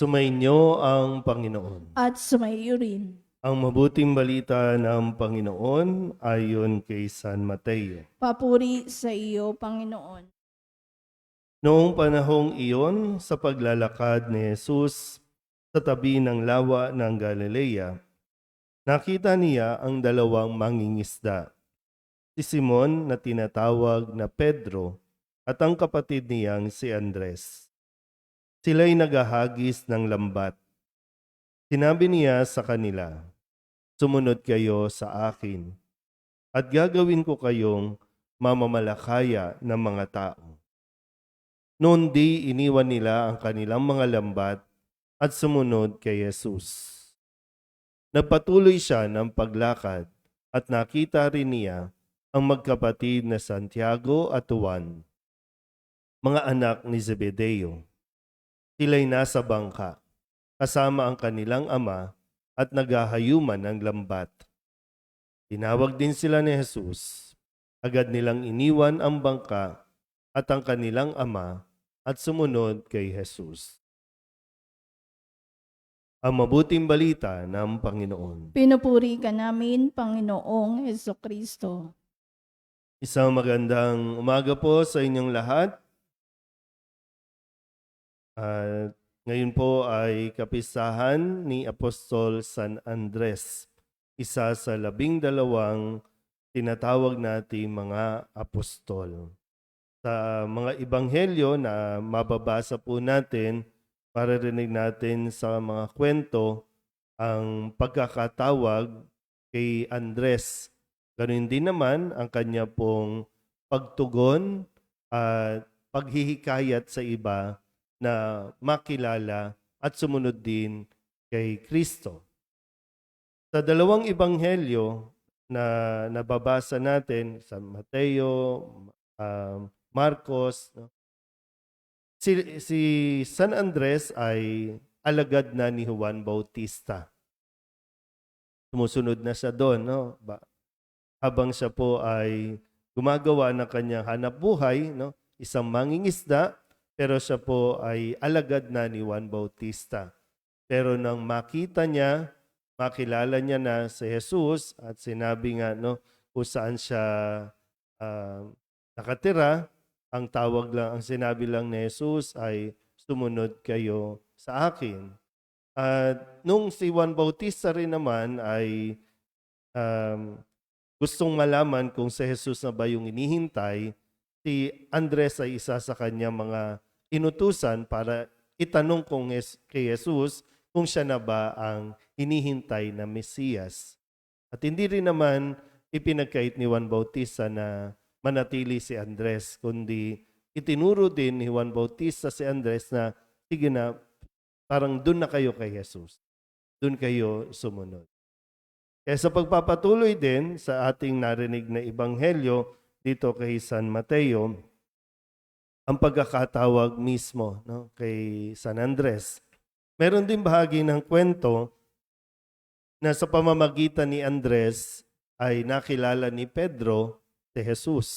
Sumainyo ang Panginoon. at sumaiyo rin. Ang mabuting balita ng Panginoon ayon kay San Mateo. Papuri sa iyo, Panginoon. Noong panahong iyon, sa paglalakad ni Jesus sa tabi ng lawa ng Galilea, nakita niya ang dalawang mangingisda, si Simon na tinatawag na Pedro at ang kapatid niyang si Andres. Sila'y nagahagis ng lambat. Sinabi niya sa kanila, Sumunod kayo sa akin, at gagawin ko kayong mamamalakaya ng mga tao. Noon di iniwan nila ang kanilang mga lambat at sumunod kay Jesus. Nagpatuloy siya ng paglakad at nakita rin niya ang magkapatid na Santiago at Juan, mga anak ni Zebedeo. Sila'y nasa bangka, kasama ang kanilang ama at naghahayuman ng lambat. Tinawag din sila ni Jesus. Agad nilang iniwan ang bangka at ang kanilang ama at sumunod kay Jesus. Ang mabuting balita ng Panginoon. Pinupuri ka namin, Panginoong Heso Kristo. Isang magandang umaga po sa inyong lahat. Ngayon po ay kapisahan ni Apostol San Andres, isa sa labing dalawang tinatawag nating mga apostol. Sa mga ibanghelyo na mababasa po natin, maririnig natin sa mga kwento ang pagkakatawag kay Andres. Ganun din naman ang kanya pong pagtugon at paghihikayat sa iba na makilala at sumunod din kay Kristo. Sa dalawang ibanghelyo na nababasa natin sa Mateo, um, Marcos, no? si, si San Andres ay alagad na ni Juan Bautista. Sumusunod na siya doon, no? Ba, habang siya po ay gumagawa ng kanyang hanap buhay, no? isang mangingisda, pero siya po ay alagad na ni Juan Bautista. Pero nang makita niya, makilala niya na si Jesus at sinabi nga no, kung saan siya ah, nakatira, ang tawag lang, ang sinabi lang ni Jesus ay sumunod kayo sa akin. At nung si Juan Bautista rin naman ay um, gustong malaman kung si Jesus na ba yung inihintay, si Andres ay isa sa kanya mga inutusan para itanong kung es- kay Jesus kung siya na ba ang hinihintay na Mesiyas. At hindi rin naman ipinagkait ni Juan Bautista na manatili si Andres, kundi itinuro din ni Juan Bautista si Andres na sige na, parang doon na kayo kay Jesus. Doon kayo sumunod. Kaya sa pagpapatuloy din sa ating narinig na ibanghelyo dito kay San Mateo, ang pagkakatawag mismo no, kay San Andres. Meron din bahagi ng kwento na sa pamamagitan ni Andres ay nakilala ni Pedro si Jesus.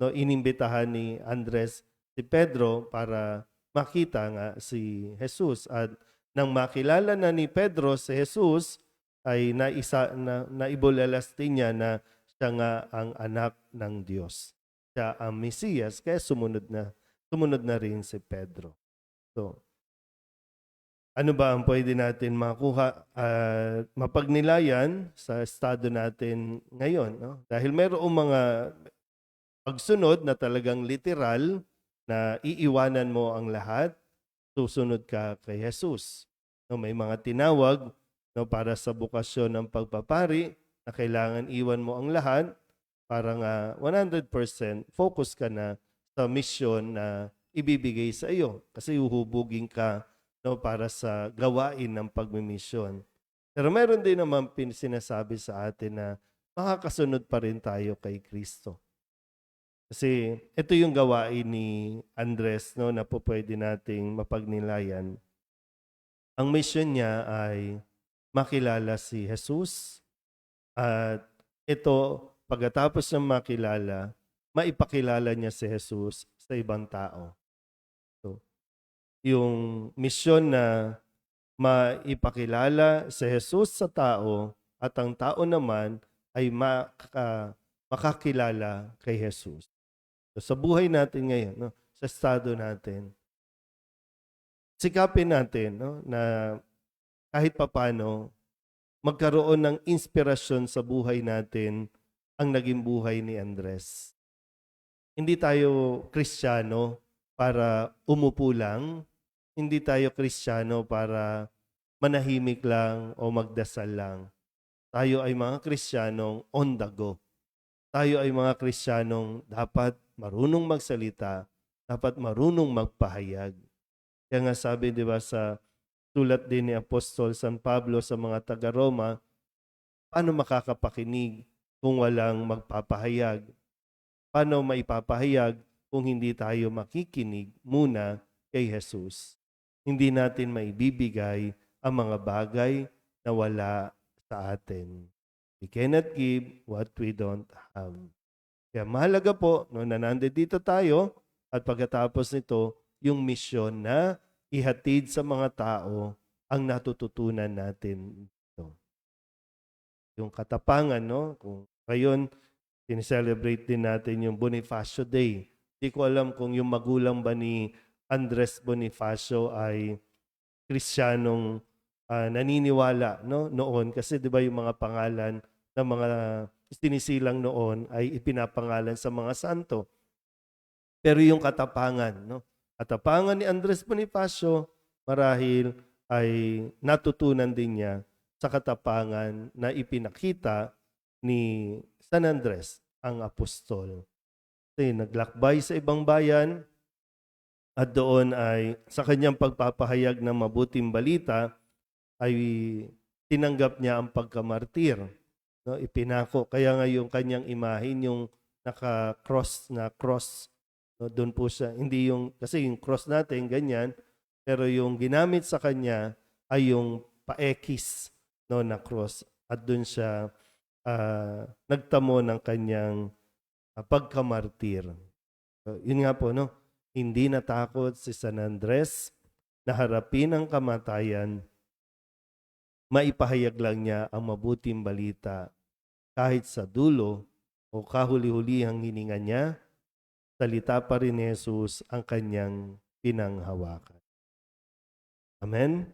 No, inimbitahan ni Andres si Pedro para makita nga si Jesus. At nang makilala na ni Pedro si Jesus, ay naisa, na, naibulalastin niya na siya nga ang anak ng Diyos. Siya ang Mesiyas, kaya sumunod na, sumunod na rin si Pedro. So, ano ba ang pwede natin makuha at mapagnilayan sa estado natin ngayon? No? Dahil mayroong mga pagsunod na talagang literal na iiwanan mo ang lahat, susunod ka kay Jesus. No, may mga tinawag no, para sa bukasyon ng pagpapari na kailangan iwan mo ang lahat para nga 100% focus ka na sa mission na ibibigay sa iyo kasi uhubugin ka no, para sa gawain ng pagmimisyon. Pero meron din naman sinasabi sa atin na makakasunod pa rin tayo kay Kristo. Kasi ito yung gawain ni Andres no, na po pwede nating mapagnilayan. Ang mission niya ay makilala si Jesus at ito, pagkatapos ng makilala, maipakilala niya si Jesus sa ibang tao. So, yung mission na maipakilala si Jesus sa tao at ang tao naman ay maka, makakilala kay Jesus. So, sa buhay natin ngayon, no, sa estado natin, sikapin natin no, na kahit papano magkaroon ng inspirasyon sa buhay natin ang naging buhay ni Andres. Hindi tayo kristyano para umupo lang. Hindi tayo kristyano para manahimik lang o magdasal lang. Tayo ay mga kristyanong on the go. Tayo ay mga kristyanong dapat marunong magsalita, dapat marunong magpahayag. Kaya nga sabi, di ba, sa sulat din ni Apostol San Pablo sa mga taga-Roma, paano makakapakinig kung walang magpapahayag? Paano maipapahayag kung hindi tayo makikinig muna kay Jesus? Hindi natin maibibigay ang mga bagay na wala sa atin. We cannot give what we don't have. Kaya mahalaga po no, na nandito tayo at pagkatapos nito, yung misyon na ihatid sa mga tao ang natututunan natin ito. Yung katapangan, no? Kung ngayon, sineselebrate din natin yung Bonifacio Day. Hindi ko alam kung yung magulang ba ni Andres Bonifacio ay Kristiyanong ah, naniniwala no noon kasi 'di ba yung mga pangalan ng mga sinisilang noon ay ipinapangalan sa mga santo. Pero yung katapangan, no? Katapangan ni Andres Bonifacio marahil ay natutunan din niya sa katapangan na ipinakita ni San Andres ang apostol. Kasi naglakbay sa ibang bayan at doon ay sa kanyang pagpapahayag ng mabuting balita ay tinanggap niya ang pagkamartir. No, ipinako. Kaya nga yung kanyang imahin, yung naka-cross na cross, no, doon po siya. Hindi yung, kasi yung cross natin, ganyan, pero yung ginamit sa kanya ay yung paekis no, na cross. At doon siya ah, nagtamo ng kanyang ah, pagkamartir. So, yun nga po, no? Hindi natakot si San Andres na harapin ang kamatayan maipahayag lang niya ang mabuting balita kahit sa dulo o kahuli-hulihang hininga niya, salita pa rin ni Jesus ang kanyang pinanghawakan. Amen?